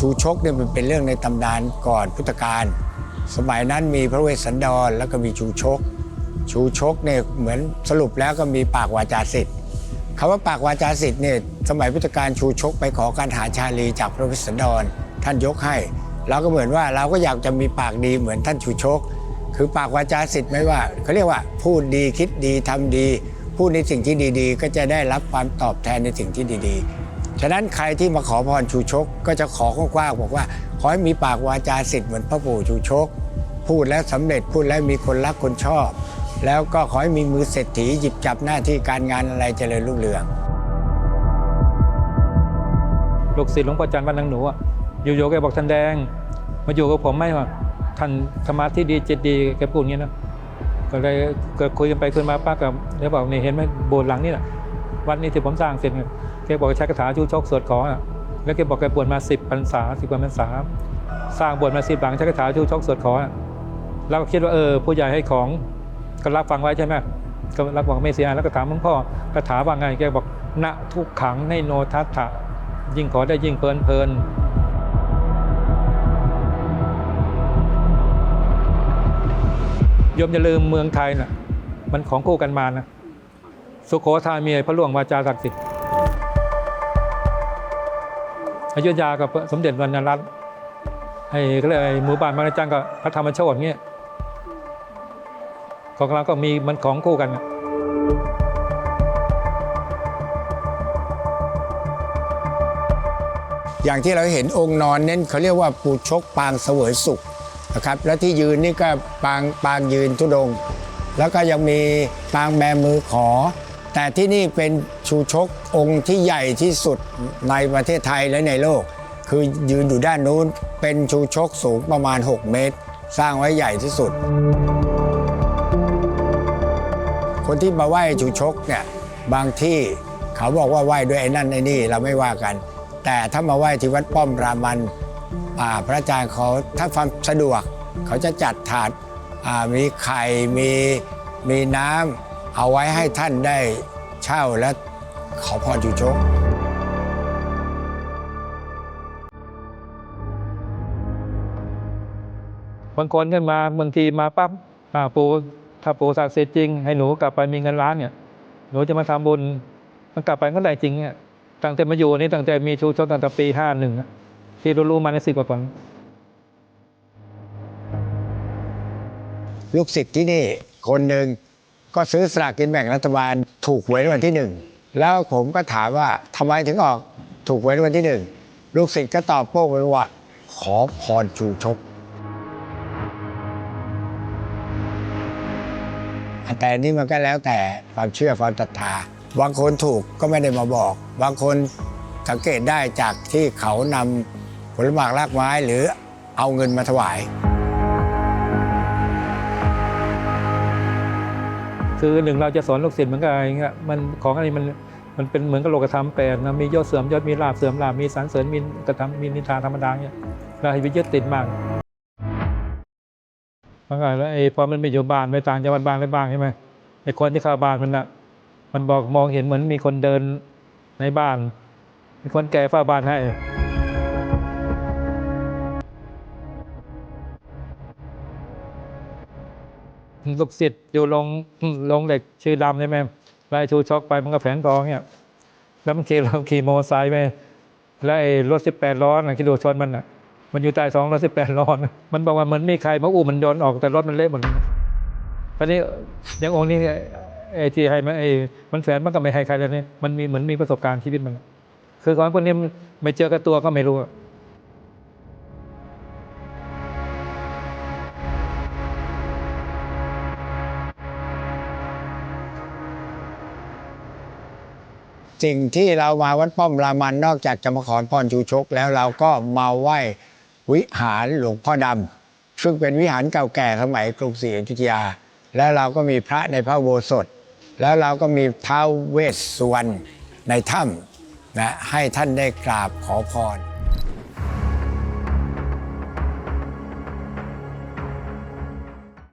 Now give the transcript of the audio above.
ชูชกเนี่ยมันเป็นเรื่องในตำนานก่อนพุทธกาลสมัยนั้นมีพระเวสสันดรแล้วก็มีชูชก ชูชกเนี่ยเหมือนสรุปแล้วก็มีปากวาจาสิทธิ์คำว่าปากวาจาสิทธิ์เนี่ยสมัยพุทธกาลชูชกไปขอการหาชาลีจากพระเวสสันดร ท่านยกให้เราก็เหมือนว่าเราก็อยากจะมีปากดีเหมือนท่านชูชก คือปากวาจาสิทธิ์ไม่ว่าเขาเรียกว่าพูดดีคิดดีทำดี พูดในสิ่งที่ดีๆ ก็จะได้รับความตอบแทนในสิ่งที่ดีๆ ฉะนั้นใครที่มาขอพรชูชก ก็จะขอกว้างๆบอกว่า ขอให้มีปากวาจาสิทธิ์เหมือนพระปู่ชูชก พูดแล้วสำเร็จพูดแล้วมีคนรักคนชอบ แล้วก็ขอให้มีมือเศรษฐีหยิบจับหน้าที่การงานอะไรเจริญรุ่งเรืองลูกศิษย์หลวงพ่อจันทร์วันนางหนูอะอยู่ๆแกบอกท่านแดง มาอยู่กับผมไหมวะท่านสมาธิดีจิตดีแกพูดอย่างนี้นะก็เลยเกิดคุยกันไปคุยมาป้ากับเลยบอกนี่เห็นไหมโบสถ์หลังนี่แหละ วัดนี้ที่ผมสร้างเสร็จเนี่ยแกบอกใช้คาถาชูชกสวดขอแล้วแกบอกแกบวชมาสิบพรรษาสิบกว่าพรรษาสร้างบสถ์มาสิบหลังใช้คาถาชูชกสวดขอเราก็คิดว่าเออผู้ใหญ่ให้ของก็รับฟังไว้ใช่ไหมก็รับบอกไม่เสียหายแล้วก็ถามหลวงพ่อคาถาว่าไงแกบอกณทุกขังในโนทัตถะยิ่งขอได้ยิ่งเพลินเพลินยมอย่าลืมเมืองไทยน่ะมันของคู่กันมานะ สุโขทัยมีพระหลวงวาจาศักดิ์สิทธิ์อยุธยากับสมเด็จวรรณรัตน์ไอ้ก็เลยหมู่บ้านบางรจันกับพระธรรมโชติเงี้ยของเราก็มีมันของคู่กันอย่างที่เราเห็นองค์นอนเน้นเขาเรียกว่าปูชกปางเสวยสุขนะครับ แล้วที่ยืนนี่ก็ปางปางยืนทุดง แล้วก็ยังมีปางแบมือขอ แต่ที่นี่เป็นชูชกองค์ที่ใหญ่ที่สุดในประเทศไทยและในโลก คือยืนอยู่ด้านนู้นเป็นชูชกสูงประมาณ 6 เมตร สร้างไว้ใหญ่ที่สุด คนที่มาไหว้ชูชกเนี่ยบางที่เขาบอกว่าไหว้ด้วยไอ้นั่นไอ้นี่เราไม่ว่ากัน แต่ถ้ามาไหว้ที่วัดป้อมรามันอ่าพระอาจารย์เขาถ้าความสะดวก เขาจะจัดถาดมีไข่มีมีน้ำ เอาไว้ให้ท่านได้เช่าและขอพรชูชกบางคนขึ้นมาบางทีมาปั๊บอ่าปู่ถ้าปู่ศักดิ์สิทธิ์จริง ให้หนูกลับไปมีเงินล้านเนี่ยหนูจะมาทำบุญมันกลับไปก็ได้จริงเนี่ยตั้งแต่มาอยู่นี่ตั้งแต่มีชูชกตั้งแต่ปีห้าหนึ่งที่รู้ๆมาในสิบกว่าปีลูกศิษย์ที่นี่คนหนึ่ง ก็ซื้อสลากกินแบ่งรัฐบาลถูกหวยรางวัลที่หนึ่งแล้วผมก็ถามว่าทำไมถึงออกถูกหวยรางวัลที่หนึ่งลูกศิษย์ก็ตอบโป้งไปว่าขอพรชูชกแต่นนี่มันก็แล้วแต่ความเชื่อความศรัทธาบางคนถูกก็ไม่ได้มาบอก บางคนสังเกตได้จากที่เขานำผลหมากรากไม้หรือเอาเงินมาถวาย คือหนึ่งเราจะสอนลูกศิษย์เหมือนกับอะไรเงี้ยมันของอะไรมันมันเป็นเหมือนกับโลกธรรมแปดนะมียศเสื่อมยศมีลาภเสื่อมลาภมีสรรเสริญมีกระทำมีนิทาธรรมดาเนี่ยเราให้ไปยึดติดมากบางอย่างแล้วไอ้พอมันไปอยู่บ้านไปต่างจังหวัดบ้างไปบ้างใช่ไหมไอ้คนที่เข้าบ้านมันนะมันบอกมองเห็นเหมือนมีคนเดินในบ้านมีคนแก่เฝ้าบ้านให้ ลูกศิษย์อยู่ลงลงเหล็กชื่อดำใช่ไหมไล่ชูช็อกไปมันก็แผนกองเนี่ยแล้วมันขี่เราขี่มอเตอร์ไซค์ไปแล้วไอ้รถสิบแปดล้อนะคิดดูชนมันอะ มันอยู่ใต้สองรถสิบแปดล้อนะมันบอกว่าเหมือนมีใครมาอู้มันโยนออกแต่รถมันเละหมดเลยตอนนี้อยังองค์นี้ไอ้ที่ให้มันไอ้มันแฝนมันก็ไม่ให้ใครเลยเนี่ยมันมีเหมือนมีประสบการณ์ชีวิตมัน คือของพวกนี้ไม่เจอกับตัวก็ไม่รู้ สิ่งที่เรามาวัดป้อมรามันนอกจากจะมาขอพรชูชก แล้วเราก็มาไหว้วิหารหลวงพ่อดำซึ่งเป็นวิหารเก่าแก่สมัยกรุงศรีอยุธยา แล้วเราก็มีพระในพระโบสถ แล้วเราก็มีท้าวเวสสุวรรณในถ้ำนะให้ท่านได้กราบขอพร